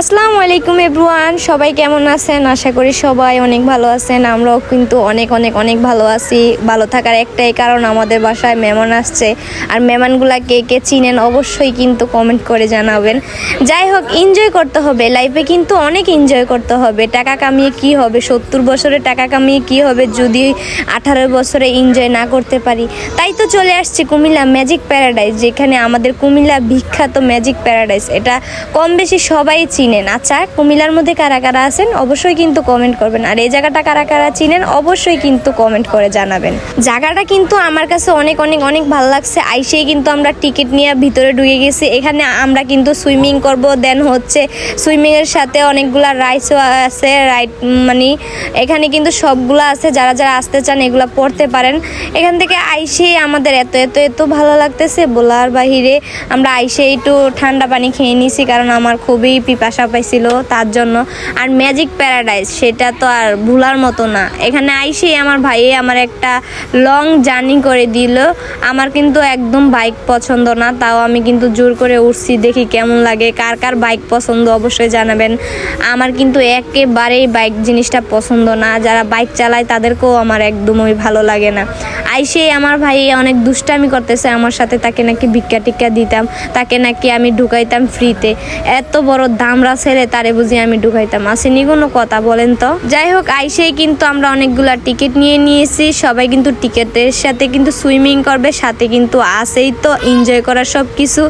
আসসালামু আলাইকুম এভরিওয়ান, সবাই কেমন আছেন? আশা করি সবাই অনেক ভালো আছেন। আমরাও কিন্তু অনেক অনেক অনেক ভালো আছি। ভালো থাকার একটাই কারণ আমাদের বাসায় মেহমান আসছে। আর মেহমানগুলা কে কে চিনেন অবশ্যই কিন্তু কমেন্ট করে জানাবেন। যাই হোক এনজয় করতে হবে। লাইফে কিন্তু অনেক এনজয় করতে হবে। টাকা কামিয়ে কি হবে? সত্তর বছরে টাকা কামিয়ে কি হবে যদি আঠারো বছরে এনজয় না করতে পারি? তাই তো চলে আসছি কুমিল্লা ম্যাজিক প্যারাডাইস যেখানে আমাদের কুমিল্লা বিখ্যাত ম্যাজিক প্যারাডাইস এটা কম বেশি সবাই চিনেন। আচ্ছা কুমিল্লার মধ্যে কারা কারা আছেন অবশ্যই কিন্তু কমেন্ট করবেন। আর এই জায়গাটা কারা কারা চিনেন অবশ্যই কিন্তু কমেন্ট করে জানাবেন। জায়গাটা কিন্তু আমার কাছে অনেক অনেক অনেক ভালো লাগছে। আইসেই কিন্তু আমরা টিকিট নিয়ে ভিতরে ঢুকে গেছি। এখানে আমরা কিন্তু সুইমিং করব। দেন হচ্ছে সুইমিংয়ের সাথে অনেকগুলা রাইডসও আছে। রাইড মানে এখানে কিন্তু সবগুলো আছে। যারা যারা আসতে চান এগুলো পড়তে পারেন। এখান থেকে আইসেই আমাদের এত এত এত ভালো লাগতেছে। বলার বাহিরে আমরা আইসে একটু ঠান্ডা পানি খেয়ে নিছি। কারণ আমার খুবই পিপাসা পাইছিল তার জন্য। আর ম্যাজিক প্যারাডাইস সেটা তো আর ভুলার মতো না। এখানে আইসেই আমার ভাই আমার একটা লং জার্নি করে দিল। আমার কিন্তু একদম বাইক পছন্দ না, তাও আমি কিন্তু জোর করে উঠছি দেখি কেমন লাগে। কার কার বাইক পছন্দ অবশ্যই জানাবেন। আমার কিন্তু একেবারেই বাইক জিনিসটা পছন্দ না। যারা বাইক চালায় তাদেরকেও আমার একদমই ভালো লাগে না। আইসে আমার ভাই অনেক দুষ্টামি করতেছে, আমার সাথে তাকে নাকি ভিক্ষা টিক্কা দিতাম, তাকে নাকি আমি ঢুকাইতাম ফ্রিতে এত বড় দামরা ছেলে তারে বুঝি আমি ঢুকাইতাম। আসেনি কোনো কথা বলেন তো। যাই হোক আইসেই কিন্তু আমরা অনেকগুলা টিকিট নিয়ে নিয়েছি। সবাই কিন্তু টিকিটের সাথে কিন্তু সুইমিং করবে, সাথে কিন্তু আসেই তো, এনজয় করার সব কিছু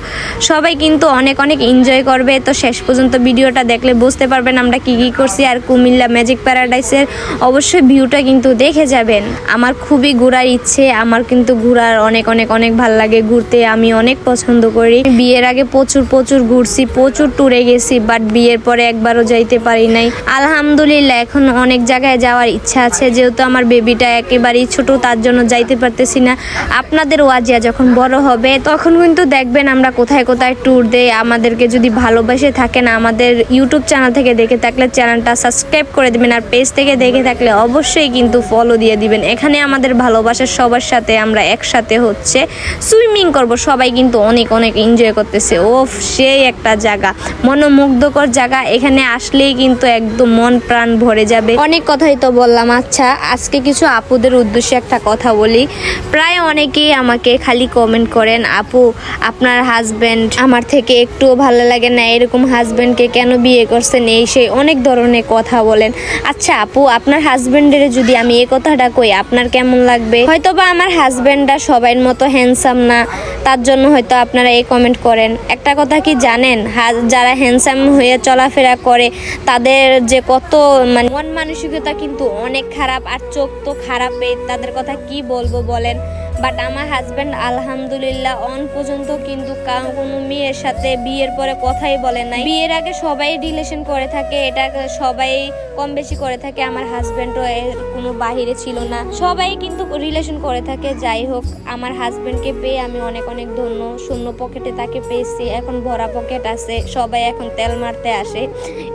সবাই কিন্তু অনেক অনেক এনজয় করবে। তো শেষ পর্যন্ত ভিডিওটা দেখলে বুঝতে পারবেন আমরা কি কি করছি। আর কুমিল্লা ম্যাজিক প্যারাডাইসের অবশ্যই ভিউটা কিন্তু দেখে যাবেন। আমার খুবই ঘোরার ইচ্ছে, আমার কিন্তু ঘোরার অনেক অনেক অনেক ভালো লাগে। ঘুরতে আমি অনেক পছন্দ করি। বিয়ের আগে প্রচুর প্রচুর ঘুরছি, প্রচুর ট্যুরে গেছি, বাট বিয়ের পরে একবারও যাইতে পারি নাই। আলহামদুলিল্লাহ, এখন অনেক জায়গায় যাওয়ার ইচ্ছা আছে। যেহেতু আমার বেবিটা একেবারেই ছোট, তার জন্য যাইতে পারতেছি না। আপনাদের ওয়াজিয়া যখন বড় হবে, তখন কিন্তু দেখবেন আমরা কোথায় কোথায় ট্যুর দেই। আমাদেরকে যদি ভালোবাসে থাকেন, আমাদের ইউটিউব চ্যানেল থেকে দেখে থাকলে চ্যানেলটা সাবস্ক্রাইব করে দিবেন। আর পেজ থেকে দেখে থাকলে অবশ্যই কিন্তু ফলো দিয়ে দিবেন। এখানে আমাদের ভালোবাসার সবার সাথে আমরা একসাথে হচ্ছে সুইমিং করব। সবাই কিন্তু অনেক অনেক এনজয় করতেছে। ওফ, সেই একটা জায়গা। মনোমুগ্ধকর জায়গা, এখানে আসলেই কিন্তু একদম মন প্রাণ ভরে যাবে। অনেক কথাই তো বললাম আচ্ছা আজকে কিছু আপুদের উদ্দেশ্যে একটা কথা বলি। প্রায় অনেকেই আমাকে খালি কমেন্ট করেন, আপু, আপনার হাজবেন্ড আমার থেকে একটুও ভালো লাগে না, এরকম হাজবেন্ডকে কেন বিয়ে করছেন? এই সেই অনেক ধরনের কথা বলেন। আচ্ছা আপু, আপনার হাজবেন্ডের যদি আমি এই কথাটা কই, আপনার কেমন লাগবে? হয়তো বা আমার হাজব্যান্ডটা সবাইয়ের মতো হ্যান্ডসাম না, তার জন্য হয়তো আপনারা এই কমেন্ট করেন। একটা কথা কি জানেন? যারা হ্যান্ডসাম হয়ে চলাফেরা করে। তাদের যে কত মানে মন মানসিকতা কিন্তু অনেক খারাপ, আর চোখ তো খারাপই। তাদের কথা কি বলব বলেন? বাট আমার হাজব্যান্ড আলহামদুলিল্লাহ অন পর্যন্ত কিন্তু কোনো মেয়ের সাথে বিয়ের পরে কথাই বলে নাই। বিয়ের আগে সবাই রিলেশন করে থাকে, এটা সবাই কম বেশি করে থাকে। আমার হাজব্যান্ডও এর কোনো বাহিরে ছিল না। সবাই কিন্তু রিলেশন করে থাকে, যাই হোক, আমার হাজব্যান্ডকে পেয়ে আমি অনেক অনেক ধন্য। শূন্য পকেটে তাকে পেয়েছি, এখন ভরা পকেট আছে, সবাই এখন তেল মারতে আসে।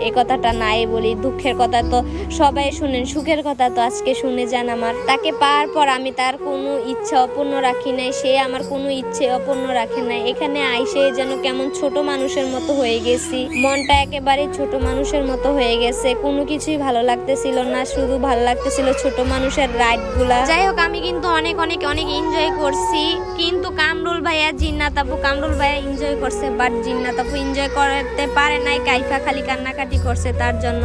এই কথাটা নাই বলি, দুঃখের কথা তো সবাই শুনেন, সুখের কথা তো আজকে শুনে যান আমার। তাকে পাওয়ার পর আমি তার কোনো ইচ্ছা অপূর্ণ রাখি নাই, সে আমার কোনো ইচ্ছে অপূর্ণ রাখে নাই। এখানে আইসে যেন কেমন ছোট মানুষের মতো হয়ে গেছি। মনটা একেবারে ছোট মানুষের মতো হয়ে গেছে। কোনো কিছুই ভালো লাগতেছিল না, শুধু ভালো লাগতেছিল ছোট মানুষের রাইডগুলা যাই হোক, আমি কিন্তু অনেক অনেক অনেক এনজয় করছি। কিন্তু কামরুল ভাইয়া, জিন্নাত আপু, কামরুল ভাইয়া এনজয় করছে বাট জিন্নাত আপু এনজয় করতে পারে নাই, কাইফা খালি কান্নাকাটি করছে তার জন্য।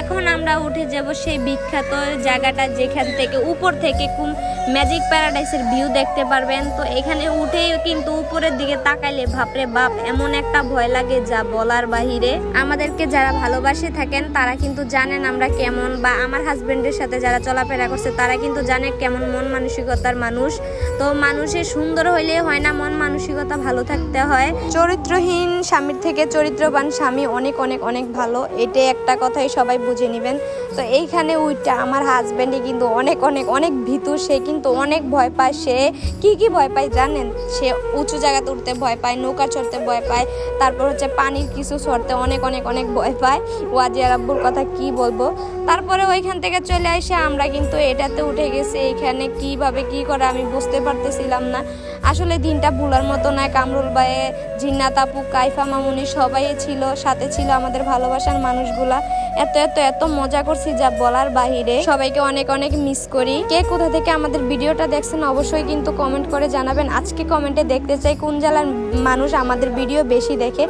এখন আমরা উঠে যাব সেই বিখ্যাত জায়গাটা যেখান থেকে উপর থেকে কুম ম্যাজিক প্যারাডাইসের ভিউ দেখতে পারবেন। তো এখানে উঠে কিন্তু উপরের দিকে তাকাইলে বাপরে বাপ, এমন একটা ভয় লাগে যা বলার বাহিরে। আমাদেরকে যারা ভালোবাসে থাকেন, তারা কিন্তু জানেন আমরা কেমন বা আমার হাজবেন্ডের সাথে যারা চলাফেরা করছে, তারা কিন্তু জানে কেমন মন মানসিকতার মানুষ। তো মানুষের সুন্দর হইলে হয় না মন মানসিকতা ভালো থাকতে হয়। চরিত্রহীন স্বামীর থেকে চরিত্রবান স্বামী অনেক অনেক অনেক ভালো। এটাই একটা কথাই সবাই বুঝে নেবেন। তো এইখানে উইটা আমার হাজব্যান্ডই কিন্তু অনেক অনেক অনেক ভীতু। সে কিন্তু অনেক ভয় পায়। সে কি কি ভয় পায় জানেন? সে উঁচু জায়গাতে উঠতে ভয় পায়, নৌকা চড়তে ভয় পায়, তারপর হচ্ছে পানির কিছু সরতে অনেক অনেক অনেক ভয় পায়। ওয়াজিয়া রাব্বুর কথা কি বলব? তারপরে ওইখান থেকে চলে আসে, আমরা কিন্তু এটাতে উঠে গেছি, এখানে কীভাবে কি করে আমি বুঝতে পারতেছিলাম না। আসলে দিনটা ভুলার মতো নয়। কামরুল বায়ে জিন্নাত আপু কাইফা মামুনি সবাই ছিল, সাথে ছিল আমাদের ভালোবাসার মানুষগুলা। এত এত এত মজা করছি যা বলার বাহিরে। সবাইকে অনেক অনেক মিস করি। কে কোথা থেকে আমাদের ভিডিওটা দেখছেন অবশ্যই কিন্তু কমেন্ট করে জানাবেন। আজকে কমেন্টে দেখতে চাই কোন জেলার মানুষ আমাদের ভিডিও বেশি দেখে।